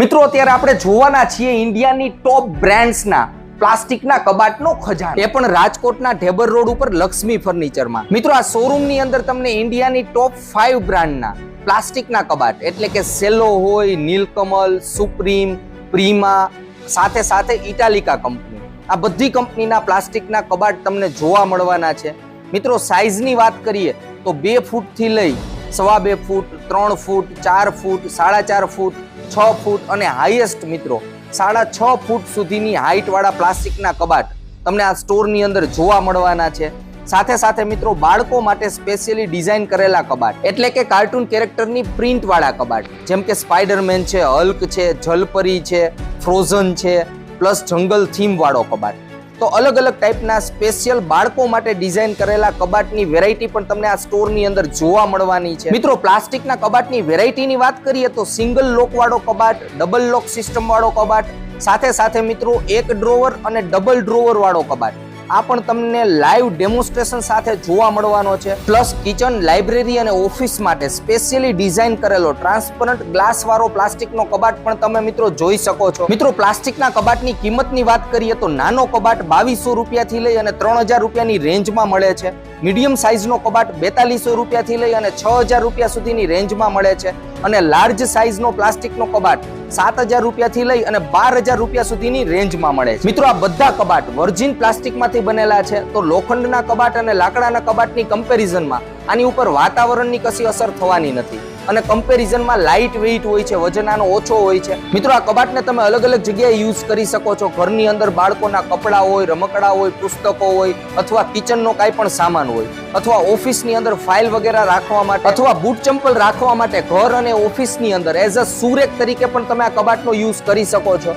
મિત્રો, અત્યારે આપણે જોવાના છીએ ઇન્ડિયાની ટોપ બ્રાન્ડ્સના પ્લાસ્ટિકના કબાટનો ખજાન. એ પણ રાજકોટના ઢેબર રોડ ઉપર લક્ષ્મી ફર્નિચરમાં મિત્રો, આ શોરૂમની અંદર તમને ઇન્ડિયાની ટોપ ફાઇવ બ્રાન્ડના પ્લાસ્ટિકના કબાટ, એટલે કે સેલો હોય, નીલકમલ, સુપ્રીમ, પ્રીમા, સાથે સાથે ઇટાલિકા કંપની. આ બધી કંપનીના પ્લાસ્ટિકના કબાટ તમને જોવા મળવાના છે. મિત્રો સાઇઝની વાત કરીએ, તો બે ફૂટથી લઈ સવા બે ફૂટ, ત્રણ ફૂટ, ચાર ફૂટ, સાડા ચાર ફૂટ, છ ફૂટ અને હાઈએસ્ટ મિત્રો, સાડા છ ફૂટ સુધીની હાઇટવાળા પ્લાસ્ટિકના કબાટ તમને આ સ્ટોરની અંદર જોવા મળવાના છે. સાથે સાથે મિત્રો, બાળકો માટે સ્પેશિયલી ડિઝાઇન કરેલા કબાટ, એટલે કે કાર્ટૂન કેરેક્ટરની પ્રિન્ટવાળા કબાટ, જેમ કે સ્પાઈડરમેન છે હલ્ક છે જલપરી છે ફ્રોઝન છે પ્લસ જંગલ થીમવાળો કબાટ. તો અલગ અલગ ટાઈપના સ્પેશિયલ બાળકો માટે ડિઝાઇન કરેલા કબાટની વેરાયટી પણ તમને આ સ્ટોરની અંદર જોવા મળવાની છે. મિત્રો પ્લાસ્ટિકના કબાટની વેરાયટીની વાત કરીએ તો સિંગલ લોક વાળો કબાટ ડબલ લોક સિસ્ટમ વાળો કબાટ, સાથે સાથે મિત્રો, એક ડ્રોવર અને ડબલ ડ્રોવર વાળો કબાટ. આ પણ તમને લાઈવ ડેમોન્સ્ટ્રેશન સાથે જોવા મળવાનો છે. પ્લસ કિચન લાઇબ્રેરી અને ઓફિસ માટે સ્પેશિયલી ડિઝાઇન કરેલો ટ્રાન્સપરન્ટ ગ્લાસ વાળો પ્લાસ્ટિકનો કબાટ પણ તમે મિત્રો જોઈ શકો છો. મિત્રો, પ્લાસ્ટિકના કબાટની કિંમતની વાત કરીએ તો નાનો કબાટ બાવીસો રૂપિયાથી લઈ અને ત્રણ હજાર રૂપિયાની રેન્જમાં મળે છે. મીડિયમ સાઇઝનો કબાટ બેતાલીસો રૂપિયાથી લઈ અને છ હજાર રૂપિયા સુધીની રેન્જમાં મળે છે. અને લાર્જ સાઇઝનો પ્લાસ્ટિકનો કબાટ સાત હજાર રૂપિયાથી લઈ અને બાર હજાર રૂપિયા સુધીની રેન્જમાં મળે છે. મિત્રો, આ બધા કબાટ વર્જિન પ્લાસ્ટિકમાંથી બનેલા છે. તો લોખંડના કબાટ અને લાકડાના કબાટની કમ્પેરિઝનમાં આની ઉપર વાતાવરણની કશી અસર થવાની નથી. અને કમ્પેરિઝનમાં લાઇટ વેઇટ હોય છે વજન આનો ઓછો હોય છે. મિત્રો, આ કબાટને તમે અલગ અલગ જગ્યાએ યુઝ કરી શકો છો. ઘરની અંદર બાળકોના કપડાં હોય, રમકડા હોય, પુસ્તકો હોય, અથવા કિચનનો કાંઈ પણ સામાન હોય. અથવા ઓફિસની અંદર ફાઇલ વગેરે રાખવા માટે, અથવા બૂટ ચંપલ રાખવા માટે, ઘર અને ઓફિસની અંદર એઝ અ સુરેક તરીકે પણ તમે આ કબાટનો યુઝ કરી શકો છો.